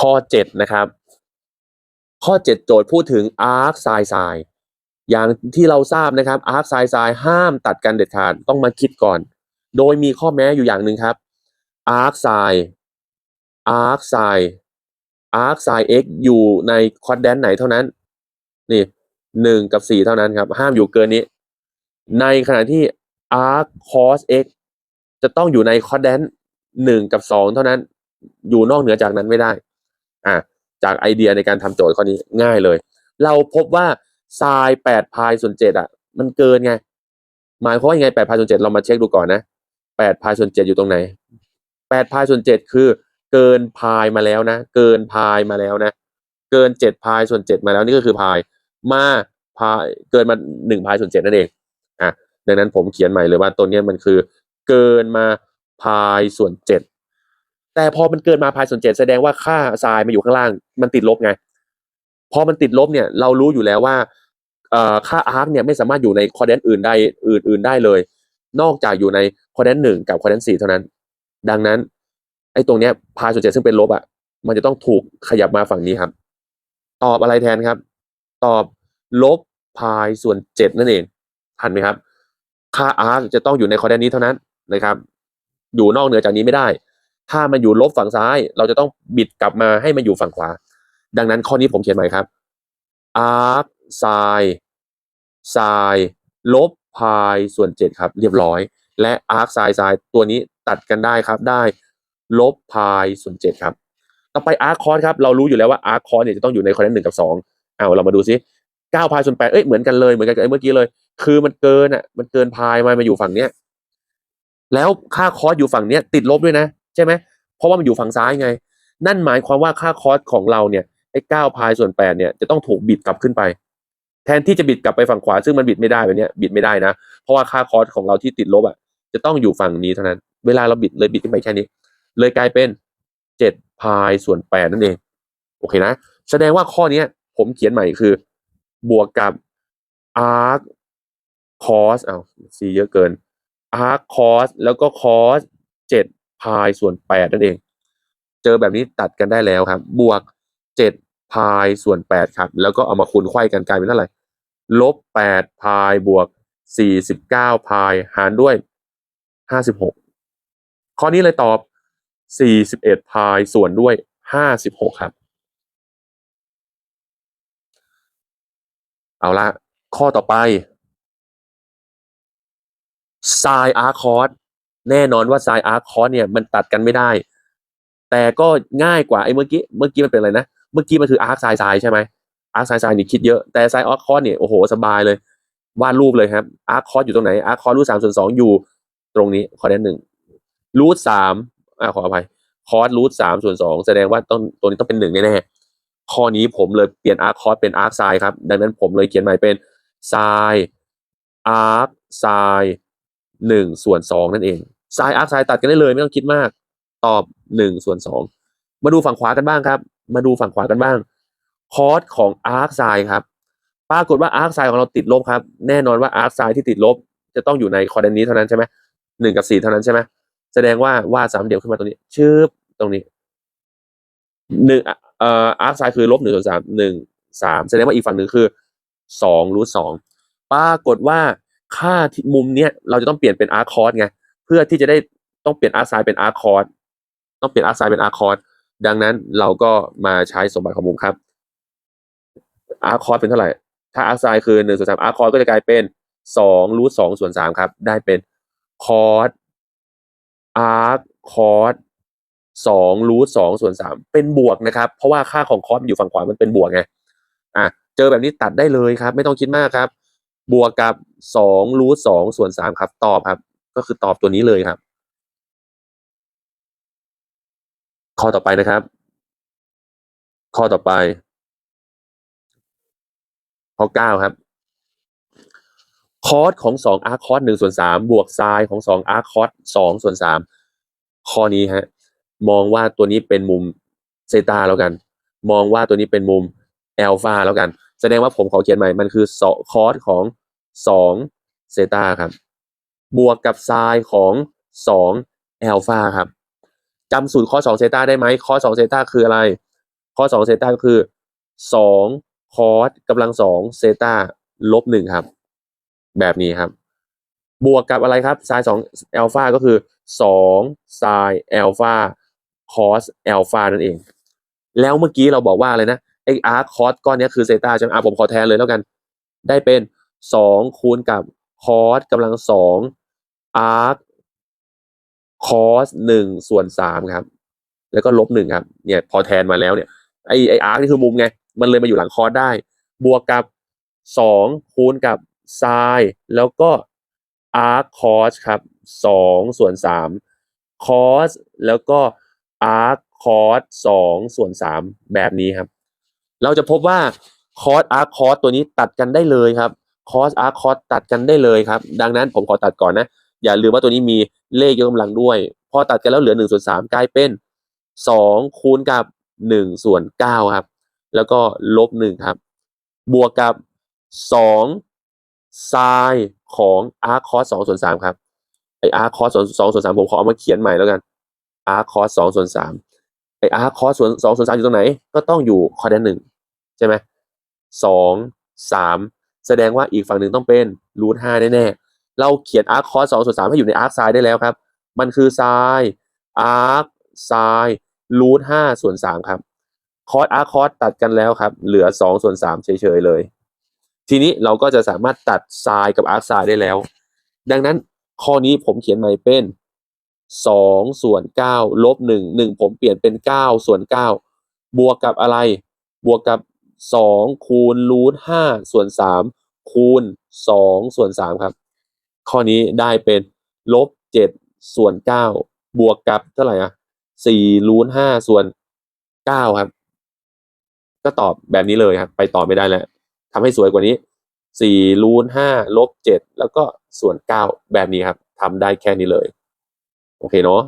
ข้อเจ็ดนะครับ ข้อเจ็ดโจทย์พูดถึง arc sin sin อย่างที่เราทราบนะครับ arc sin sin ห้ามตัดกันเด็ดขาดต้องมาคิดก่อน โดยมีข้อแม้อยู่อย่างหนึ่งครับ arc sin arc sin arc sin x อยู่ในคอ d แดนไหนเท่านั้น นี่หนึ่งกับสี่เท่านั้นครับ ห้ามอยู่เกินนี้ ในขณะที่ arc cos x จะต้องอยู่ในคอ d แดนหนึ่งกับสองเท่านั้น อยู่นอกเหนือจากนั้นไม่ได้ อะจากไอเดียในการทำโจทย์ข้อนี้ง่ายเลย เราพบว่า sin แปดพายส่วนเจ็ดอะ มันเกินไง หมายความว่ายังไงแปดพายส่วนเจ็ดเรามาเช็คดูก่อนนะแปดพายส่วนเจ็ดอยู่ตรงไหนแปดพายส่วนเจ็ดคือ เกินพายมาแล้วนะ เกินพายมาแล้วนะ เกินเจ็ดพายส่วนเจ็ดมาแล้วนี่ก็คือพาย มาพายเกินมาหนึ่งพายส่วนเจ็ดนั่นเองอะดังนั้นผมเขียนใหม่เลยว่าตัวนี้มันคือ เกินมาพายส่วนเจ็ด แต่พอมันเกินมาพายส่วนเจ็ดแสดงว่าค่าทรายมาอยู่ข้างล่าง มันติดลบไง พอมันติดลบเนี่ย เรารู้อยู่แล้วว่าค่าอาร์คเนี่ยไม่สามารถอยู่ในคอร์เดนอื่นได้อื่นอื่นได้เลย นอกจากอยู่ในคอร์เดนหนึ่งกับคอร์เดนสี่เท่านั้น ดังนั้น ไอ้ตรงเนี้ยพายส่วนเจ็ดซึ่งเป็นลบอะ มันจะต้องถูกขยับมาฝั่งนี้ครับ ตอบอะไรแทนครับ ตอบลบพายส่วนเจ็ดนั่นเองทันไหมครับ ค่า r จะต้องอยู่ในคอร์เดนนี้เท่านั้นนะครับ อยู่นอกเหนือจากนี้ไม่ได้ ถ้ามันอยู่ลบฝั่งซ้าย เราจะต้องบิดกลับมาให้มันอยู่ฝั่งขวา ดังนั้นข้อนี้ผมเขียนใหม่ครับ arc sin sin ลบพายส่วนเจ็ดครับ เรียบร้อย และ arc sin sin ตัวนี้ตัดกันได้ครับได้ลบพายส่วนเจ็ดครับต่อไป arc cos ครับ เรารู้อยู่แล้วว่า arc cos เนี่ยจะต้องอยู่ในคอร์เนหนึ่งกับสองเอาเรามาดูซิเก้าพายส่วนแปดเอ้ยเหมือนกันเลยเหมือนกันกับไอ้เมื่อกี้เลย คือมันเกินอะมันเกินพายมามาอยู่ฝั่งเนี้ยแล้วค่าคอสอยู่ฝั่งเนี้ยติดลบด้วยนะ ใช่ไหมเพราะว่ามันอยู่ฝั่งซ้ายไง นั่นหมายความว่าค่าคอสของเราเนี่ยไอ้เก้าพายส่วนแปดเนี่ยจะต้องถูกบิดกลับขึ้นไป แทนที่จะบิดกลับไปฝั่งขวาซึ่งมันบิดไม่ได้แบบเนี้ยบิดไม่ได้นะ เพราะว่าค่าคอสของเราที่ติดลบอะจะต้องอยู่ฝั่งนี้เท่านั้น เวลาเราบิดเลยบิดขึ้นไปแค่นี้ เลยกลายเป็นเจ็ดพายส่วนแปดนั่นเอง โอเคนะ แสดงว่าข้อเนี้ย ผมเขียนใหม่คือบวกกับ arc cos เอาว c เยอะเกิน arc cos แล้วก็ cos เจ็ด พายส่วนแปดนั่นเอง เจอแบบนี้ตัดกันได้แล้วครับ บวกเจ็ดพายส่วนแปดครับ แล้วก็เอามาคูณไขว้กันกลายเป็นเท่าไหร่ลบแปดพายบวกสี่สิบเก้าพายหารด้วยห้าสิบหกข้อนี้เลยตอบสี่สิบเอ็ดพายส่วนด้วยห้าสิบหกครับ เอาละข้อต่อไป sin arc cos แน่นอนว่า sin arc cos เนี่ยมันตัดกันไม่ได้ แต่ก็ง่ายกว่าไอ้เมื่อกี้เมื่อกี้มันเป็นอะไรนะเมื่อกี้มันคือ arc sin sin ใช่ไหม arc sin sin นี่คิดเยอะแต่ sin arc cos เนี่ยโอ้โหสบายเลยวาดรูปเลยครับ arc cos อยู่ตรงไหน arc cos รูทสามส่วนสองอยู่ตรงนี้ข้อแดนหนึ่งรูทสามอ่าขออภัย cos รูทสามส่วนสองแสดงว่าต้องตัวนี้ต้องเป็นหนึ่งแน่ๆข้อนี้ผมเลยเปลี่ยน arc cos เป็น arc sin ครับดังนั้นผมเลยเขียนใหม่เป็น sin arc sin หนึ่งส่วนสองนั่นเอง sin arc sin ตัดกันได้เลยไม่ต้องคิดมาก ตอบหนึ่งส่วนสองมาดูฝั่งขวากันบ้างครับ มาดูฝั่งขวากันบ้าง cos ของ arc sin ครับปรากฏว่า arc sin ของเราติดลบครับ แน่นอนว่า arc sin ที่ติดลบ จะต้องอยู่ในคอร์ดนนี้เท่านั้นใช่ไหมหนึ่งกับสี่เท่านั้นใช่ไหมแสดงว่าวาดสามเหลี่ยมขึ้นมาตรงนี้ชืบตรงนี้หนึ่งเอ่อ arc sin คือลบหนึ่งส่วนสามหนึ่งสามแสดงว่าอีกฝั่งหนึ่งคือสองรูทสองปรากฏว่า ค่าที่มุมเนี้ยเราจะต้องเปลี่ยนเป็น arc cos ไงเพื่อที่จะได้ต้องเปลี่ยน arc sin เป็น arc cos ต้องเปลี่ยน arc sin เป็น arc cos ดังนั้นเราก็มาใช้สมบัติของมุมครับ arc cos เป็นเท่าไหร่ ถ้า arc sin คือหนึ่งส่วนสาม arc cos ก็จะกลายเป็นสองรูทสองส่วนสามครับ ได้เป็น cos arc cos สองรูทสองส่วนสามเป็นบวกนะครับ เพราะว่าค่าของ cos มันอยู่ฝั่งขวามันเป็นบวกไงอะเจอแบบนี้ตัดได้เลยครับ ไม่ต้องคิดมากครับ บวกกับสองรูทสองส่วนสามครับ ตอบครับ ก็คือตอบตัวนี้เลยครับ ข้อต่อไปนะครับ ข้อต่อไป ข้อเก้าครับคอสของสองอาร์คอสหนึ่งส่วนสามบวกไซน์ของสองอาร์คอสสองส่วนสามข้อนี้ฮะมองว่าตัวนี้เป็นมุมเซตาแล้วกัน มองว่าตัวนี้เป็นมุมแอลฟาแล้วกัน แสดงว่าผมขอเขียนใหม่ มันคือสคอสของสองเซตาครับ บวกกับไซน์ของสองแอลฟาครับจำสูตรคอสองเซตาได้ไหมคอสองเซตาคืออะไรคอสองเซตาก็คือสองคอสกำลังสองเซตาลบหนึ่งครับ แบบนี้ครับ บวกกับอะไรครับไซน์สองแอลฟาก็คือสองไซน์แอลฟาคอสแอลฟานั่นเอง แล้วเมื่อกี้เราบอกว่าอะไรนะ ไออาร์คอสก้อนนี้คือเซตาใช่ไหมอะผมขอแทนเลยแล้วกัน ได้เป็นสองคูณกับคอสกำลังสองอาร์คคอสหนึ่งส่วนสามครับ แล้วก็ลบหนึ่งครับ เนี่ย พอแทนมาแล้วเนี่ยไอไออาร์คนี่คือมุมไง มันเลยมาอยู่หลังคอสได้ บวกกับสองคูณกับไซน์แล้วก็อาร์คคอสครับสองส่วนสามคอสแล้วก็อาร์คคอสสองส่วนสามแบบนี้ครับ เราจะพบว่าคอสอาร์คอสตัวนี้ตัดกันได้เลยครับคอสอาร์คอสตัดกันได้เลยครับ ดังนั้นผมขอตัดก่อนนะ อย่าลืมว่าตัวนี้มีเลขยกกำลังด้วย พอตัดกันแล้วเหลือหนึ่งส่วนสามกลายเป็นสองคูณกับหนึ่งส่วนเก้าครับ แล้วก็ลบหนึ่งครับ บวกกับสองไซน์ของอาร์คอสสองส่วนสามครับไออาร์คอสสองส่วนสามผมขอเอามาเขียนใหม่แล้วกันอาร์คอสสองส่วนสามไออาร์คอสส่วนสองส่วนสามอยู่ตรงไหน ก็ต้องอยู่คอแดนหนึ่ง ช่ไหมสองสามแสดงว่าอีกฝั่งหนึ่งต้องเป็นรูทห้าแน่ๆ เราเขียนอาร์คคอสสองส่วนสามให้อยู่ในอาร์คไซด์ได้แล้วครับ มันคือไซน์อาร์คไซน์รูทห้าส่วนสามครับ คอสอาร์คอสตัดกันแล้วครับ เหลือสองส่วนสามเฉยๆเลย ทีนี้เราก็จะสามารถตัดไซน์กับอาร์คไซด์ได้แล้ว ดังนั้นข้อนี้ผมเขียนใหม่เป็นสองส่วนเก้าลบหนึ่งหนึ่งผมเปลี่ยนเป็นเก้าส่วนเก้าบวกกับอะไร บวกกับ สองคูณรูทห้าส่วนสามคูณสองส่วนสามครับ ข้อนี้ได้เป็นลบเจ็ดส่วนเก้าบวกกับเท่าไหร่อะสี่รูทห้าส่วนเก้าครับ ก็ตอบแบบนี้เลยครับ ไปต่อไม่ได้แล้วทำให้สวยกว่านี้สี่รูทห้าลบเจ็ดแล้วก็ส่วนเก้าแบบนี้ครับทำได้แค่นี้เลย โอเคเนาะ